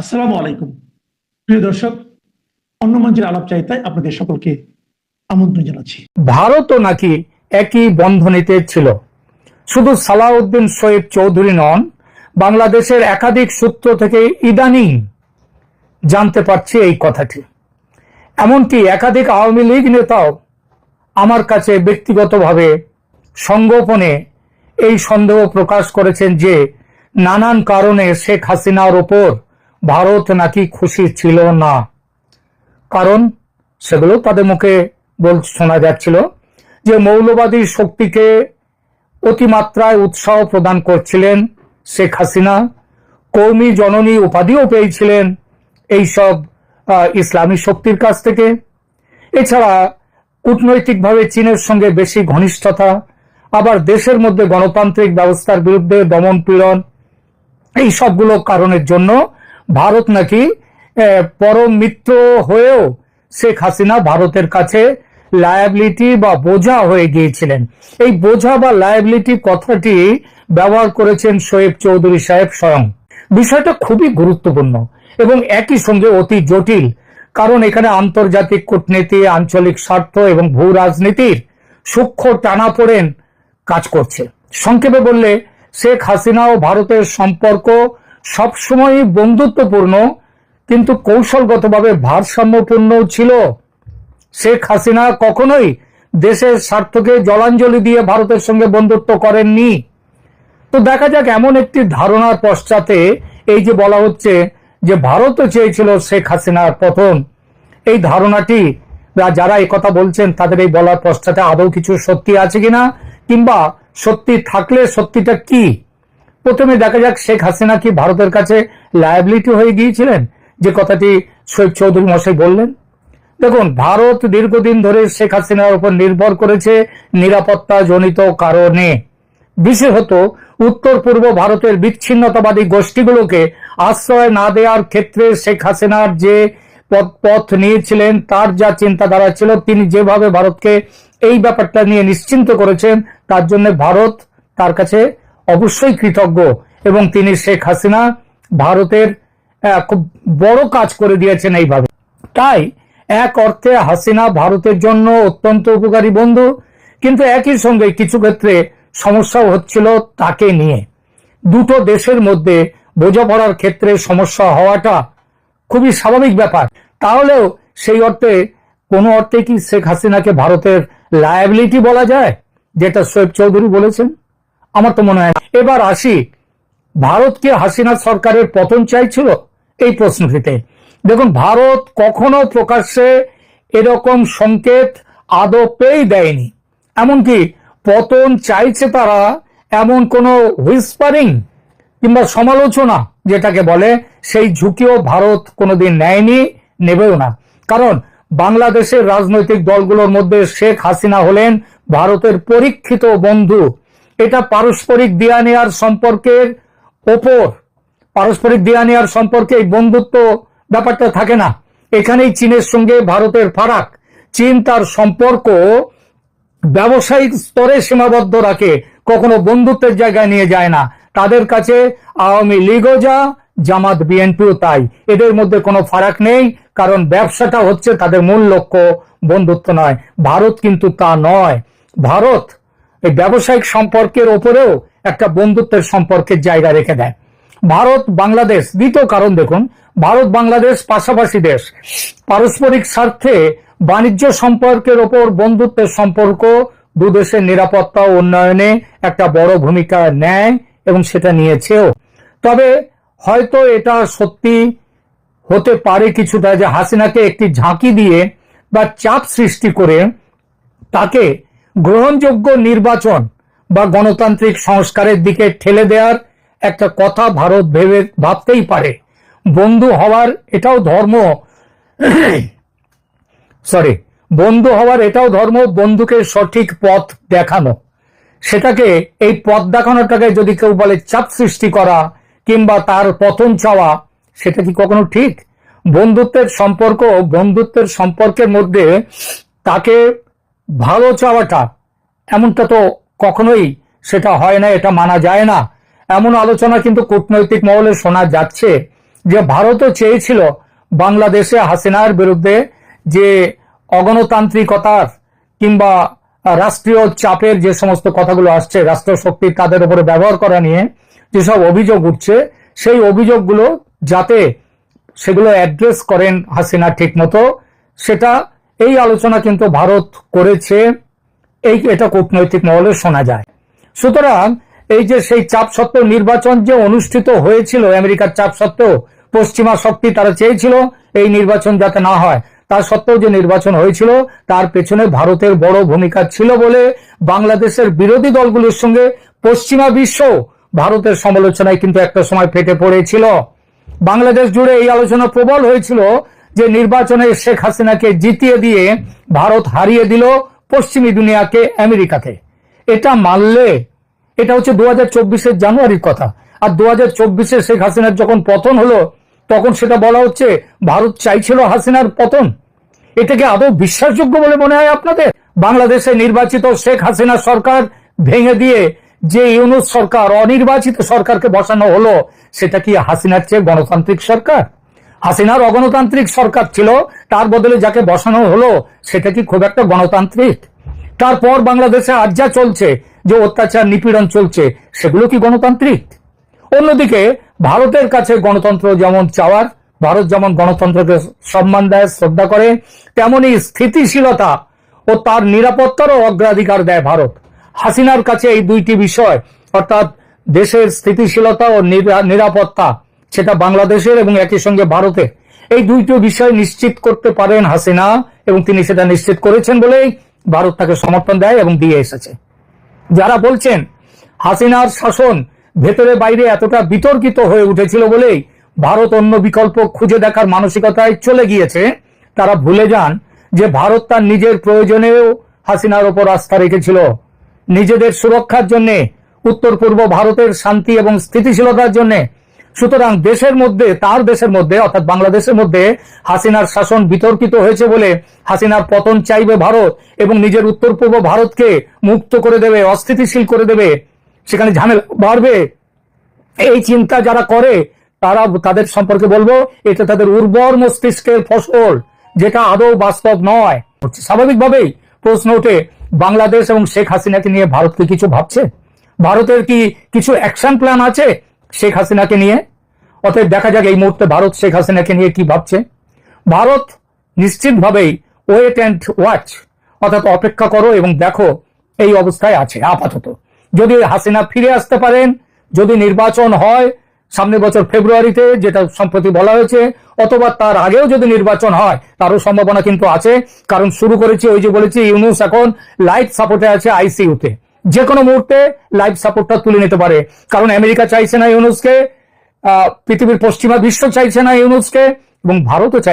আসসালামু আলাইকুম। প্রিয় দর্শক অন্য মঞ্চের আলাপ চাইতায় আপনাদের সকলকে আমন্ত্রণ জানাচ্ছি। ভারতও নাকি একই বন্ধনীতে ছিল। শুধু সালাউদ্দিন শহীদ চৌধুরী নন, বাংলাদেশের একাধিক সূত্র থেকে ইদানিং জানতে পারছি এই কথাটি। এমনকি একাধিক আওয়ামী লীগ নেতাও আমার কাছে ব্যক্তিগতভাবে সংগোপনে এই সন্দেহ প্রকাশ করেছেন যে নানান কারণে শেখ হাসিনার ওপর ভারত নাকি খুশি ছিল না। কারণ সেগুলো তাদের মুখে বল শোনা যাচ্ছিল যে মৌলবাদী শক্তিকে অতিমাত্রায় উৎসাহ প্রদান করছিলেন শেখ হাসিনা, কৌমি জননী উপাধিও পেয়েছিলেন এইসব ইসলামী শক্তির কাছ থেকে। এছাড়া কূটনৈতিকভাবে চীনের সঙ্গে বেশি ঘনিষ্ঠতা, আবার দেশের মধ্যে গণতান্ত্রিক ব্যবস্থার বিরুদ্ধে দমন পীড়ন, এই সবগুলো কারণের জন্য ভারত নাকি পরম মিত্র হয়েও শেখ হাসিনা ভারতের কাছে লায়াবিলিটি বা বোঝা হয়ে গিয়েছিলেন। এই বোঝা বা লায়াবিলিটি কথাটি ব্যবহার করেছেন শোয়েব চৌধুরী সাহেব স্বয়ং। বিষয়টা খুবই গুরুত্বপূর্ণ এবং একই সঙ্গে অতি জটিল, কারণ এখানে আন্তর্জাতিক কূটনীতি, আঞ্চলিক স্বার্থ এবং ভূ রাজনীতির সূক্ষ্ম টানাপোড়েন কাজ করছে। সংক্ষেপে বললে, শেখ হাসিনা ও ভারতের সম্পর্ক সবসময়ই বন্ধুত্বপূর্ণ, কিন্তু কৌশলগতভাবে ভারসাম্যপূর্ণ ছিল। শেখ হাসিনা কখনোই দেশের স্বার্থকে জলাঞ্জলি দিয়ে ভারতের সঙ্গে বন্ধুত্ব করেননি। তো দেখা যাক এমন একটি ধারণার পশ্চাতে এই যে বলা হচ্ছে যে ভারতও চেয়েছিল শেখ হাসিনার পতন। এই ধারণাটি যারা এই কথা বলছেন, তাদের এই বলার পশ্চাতে আদৌ কিছু সত্যি আছে কিনা, কিংবা সত্যি থাকলে সত্যিটা কি? প্রথমে দেখা যাক শেখ হাসিনা কি ভারতের কাছে লায়াবিলিটি হয়ে গিয়েছিলেন? যে কথাটি শহীদ চৌধুরী মশাই বললেন। দেখুন, ভারত দীর্ঘদিন ধরে শেখ হাসিনার উপর নির্ভর করেছে নিরাপত্তা জনিত কারণে। বিশেষত উত্তর পূর্ব ভারতের বিচ্ছিন্নতাবাদী গোষ্ঠীগুলোকে আশ্রয় না দেওয়ার ক্ষেত্রে শেখ হাসিনার যে পথ নিয়েছিলেন, তার যা চিন্তাধারা ছিল, তিনি যেভাবে ভারতকে এই ব্যাপারটা নিয়ে নিশ্চিন্ত করেছেন, তার জন্য ভারত তার কাছে অবশ্যই কৃতজ্ঞ এবং তিনি শেখ হাসিনা ভারতের খুব বড় কাজ করে দিয়েছেন এইভাবে। তাই এক অর্থে হাসিনা ভারতের জন্য অত্যন্ত উপকারী বন্ধু, কিন্তু একই সঙ্গে কিছু ক্ষেত্রে সমস্যাও হচ্ছিল তাকে নিয়ে। দুটো দেশের মধ্যে বোঝাপড়ার ক্ষেত্রে সমস্যা হওয়াটা খুবই স্বাভাবিক ব্যাপার। তাহলেও সেই অর্থে, কোনো অর্থে কি শেখ হাসিনাকে ভারতের লায়াবিলিটি বলা যায়, যেটা শোয়েব চৌধুরী বলেছেন? আমার তো মনে হয় এবার আসি। ভারত কি হাসিনা সরকারের পতন চাইছিল? এই প্রশ্নটিতে। দেখুন, ভারত কখনো প্রকাশ্যে এরকম সংকেত আদৌ পেই দেয়নি। এমনকি পতন চাইছে তারা এমন কোনো হুইসপারিং কিংবা সমালোচনা, যেটাকে বলে সেই ঝুঁকিও ভারত কোনোদিন নেয়নি, নেবেও না। কারণ বাংলাদেশের রাজনৈতিক দলগুলোর মধ্যে শেখ হাসিনা হলেন ভারতের পরীক্ষিত বন্ধু। এটা পারস্পরিক দেয়া নেয়ার সম্পর্কের ওপর। পারস্পরিক দেয়া নেয়ার সম্পর্কে এই বন্ধুত্ব ব্যাপারটা থাকে না। এখানেই চীনের সঙ্গে ভারতের ফারাক। চীন তার সম্পর্ক ব্যবসায়িক স্তরে সীমাবদ্ধ রাখে, কখনো বন্ধুত্বের জায়গায় নিয়ে যায় না। তাদের কাছে আওয়ামী লীগও যা, জামাত বিএনপিও তাই। এদের মধ্যে কোনো ফারাক নেই, কারণ ব্যবসাটা হচ্ছে তাদের মূল লক্ষ্য, বন্ধুত্ব নয়। ভারত কিন্তু তা নয়। ভারত এই ব্যবসায়িক সম্পর্কের ওপরেও একটা বন্ধুত্বের সম্পর্কের জায়গা রেখে দেয়। ভারত, বাংলাদেশ, দ্বিতীয় কারণ দেখুন, ভারত, বাংলাদেশ পাশাপাশি দেশ। পারস্পরিক স্বার্থে বাণিজ্য সম্পর্কের ওপর বন্ধুত্বের সম্পর্ক, দু দেশের নিরাপত্তা উন্নয়নে একটা বড় ভূমিকা নেয় এবং সেটা নিয়েছেও। তবে হয়তো এটা সত্যি হতে পারে কিছুটা যে হাসিনাকে একটি ঝাঁকি দিয়ে বা চাপ সৃষ্টি করে তাকে গ্রহণযোগ্য নির্বাচন বা গণতান্ত্রিক সংস্কারের দিকে ঠেলে দেওয়ার একটা কথা ভারত ভেবে ভাবতেই পারে। বন্ধু হওয়ার এটাও ধর্ম সরি, বন্ধু হওয়ার এটাও ধর্ম বন্ধুকে সঠিক পথ দেখানো। সেটাকে এই পথ দেখানোটাকে যদি কেউ বলে চাপ সৃষ্টি করা কিংবা তার পতন চাওয়া, সেটা কি কখনো ঠিক? বন্ধুত্বের সম্পর্ক, বন্ধুত্বের সম্পর্কের মধ্যে তাকে ভালো চাওয়াটা, এমনটা তো কখনোই সেটা হয় না, এটা মানা যায় না। এমন আলোচনা কিন্তু কূটনৈতিক মহলে শোনা যাচ্ছে যে ভারতও চেয়েছিল বাংলাদেশে হাসিনার বিরুদ্ধে যে অগণতান্ত্রিকতার কিংবা রাষ্ট্রীয় চাপের যে সমস্ত কথাগুলো আসছে রাষ্ট্র শক্তি তাদের উপরে ব্যবহার করা নিয়ে যেসব অভিযোগ উঠছে, সেই অভিযোগগুলো যাতে সেগুলো অ্যাড্রেস করেন হাসিনা ঠিক মতো সেটা এই আলোচনা কিন্তু ভারত করেছে। এই এটা কূটনৈতিক মহলে শোনা যায়। সুতরাং এই যে সেই চাপ সত্ত্বেও নির্বাচন যে অনুষ্ঠিত হয়েছিল, আমেরিকার চাপ সত্ত্বেও পশ্চিমা শক্তি তারা চেয়েছিল এই নির্বাচন যাতে না হয়। তার সত্ত্বেও যে নির্বাচন হয়েছিল, তার পেছনে ভারতের বড় ভূমিকা ছিল বলে বাংলাদেশের বিরোধী দলগুলোর সঙ্গে পশ্চিমা বিশ্ব ভারতের সমালোচনায় কিন্তু একটা সময় ফেটে পড়েছিল। বাংলাদেশ জুড়ে এই আলোচনা প্রবল হয়েছিল। যে নির্বাচনে শেখ হাসিনাকে জিতিয়ে দিয়ে ভারত হারিয়ে দিল পশ্চিমী দুনিয়াকে, আমেরিকাকে। এটা মানলে, এটা হচ্ছে দু হাজার জানুয়ারির কথা। আর দু হাজার শেখ হাসিনার যখন পতন হলো, তখন সেটা বলা হচ্ছে ভারত চাইছিল হাসিনার পতন। এটাকে আদৌ বিশ্বাসযোগ্য বলে মনে হয় আপনাদের? বাংলাদেশে নির্বাচিত শেখ হাসিনা সরকার ভেঙে দিয়ে যে ইউনুস সরকার, অনির্বাচিত সরকারকে বসানো হলো, সেটা কি হাসিনার চেয়ে গণতান্ত্রিক সরকার? হাসিনার অগণতান্ত্রিক সরকার ছিল, তার বদলে যাকে বসানো হলো, সেটা কি খুব একটা গণতান্ত্রিক? তারপর বাংলাদেশে আজ যা চলছে, যে অত্যাচার, নিপীড়ন চলছে, সেগুলো কি গণতান্ত্রিক? অন্যদিকে, ভারতের কাছে গণতন্ত্র যেমন চাওয়ার, ভারত যেমন গণতন্ত্রকে সম্মান দেয়, শ্রদ্ধা করে, তেমনি স্থিতিশীলতা ও তার নিরাপত্তারও অগ্রাধিকার দেয় ভারত। হাসিনার কাছে এই দুইটি বিষয়, অর্থাৎ দেশের স্থিতিশীলতা ও নিরা- নিরাপত্তা সেটা বাংলাদেশের এবং একই সঙ্গে ভারতে। এই দুইটি বিষয় নিশ্চিত করতে পারেন হাসিনা এবং তিনি সেটা নিশ্চিত করেছেন বলেই ভারত তাকে সমর্থন দেয় এবং দিয়ে এসেছে। যারা বলছেন হাসিনার শাসন ভেতরে বাইরে এতটা বিতর্কিত হয়ে উঠেছিল বলেই ভারত অন্য বিকল্প খুঁজে দেখার মানসিকতায় চলে গিয়েছে, তারা ভুলে যান যে ভারত তার নিজের প্রয়োজনেও হাসিনার ওপর আস্থা রেখেছিল। নিজেদের সুরক্ষার জন্য উত্তর পূর্ব ভারতের শান্তি এবং স্থিতিশীলতার জন্য সুতরাং দেশের মধ্যে, তার দেশের মধ্যে, অর্থাৎ বাংলাদেশের মধ্যে হাসিনার শাসন বিতর্কিত হয়েছে বলে হাসিনার পতন চাইবে ভারত এবং নিজের উত্তর পূর্ব ভারতকে মুক্ত করে দেবে, অস্থিতিশীল করে দেবে, সেখানে ঝামেলা বাড়বে। এই চিন্তা যারা করে, তারা তাদের সম্পর্কে বলব, এটা তাদের উর্বর মস্তিষ্কের ফসল, যেটা আদৌ বাস্তব নয়। স্বাভাবিকভাবেই প্রশ্ন ওঠে, বাংলাদেশ এবং শেখ হাসিনাকে নিয়ে ভারতকে কিছু ভাবছে? ভারতের কি কিছু অ্যাকশন প্ল্যান আছে? শেখ হাসিনাকে নিয়ে। অতএব দেখা যাক এই মুহূর্তে ভারত শেখ হাসিনাকে নিয়ে কি ভাবছে। ভারত নিশ্চিতভাবেই ওয়েট অ্যান্ড ওয়াচ অর্থাৎ অপেক্ষা করো এবং দেখো এই অবস্থায় আছে আপাতত। যদি হাসিনা ফিরে আসতে পারেন, যদি নির্বাচন হয় সামনের বছর ফেব্রুয়ারিতে, যেটা সম্প্রতি বলা হয়েছে, অথবা তার আগেও যদি নির্বাচন হয়, তারও সম্ভাবনা কিন্তু আছে। কারণ শুরু করেছে ওই যে বলেছি, ইউনুস এখন লাইফ সাপোর্টে আছে আইসিইউতে যে কোনো মুহূর্তে লাইফ সাপোর্টটা তুলে নিতে পারে। কারণ আমেরিকা চাইছে না ইউনুসকে পৃথিবীর পশ্চিমা বিশ্ব চাইছে না ইউনুসকে, এবং ভারতও চাইছে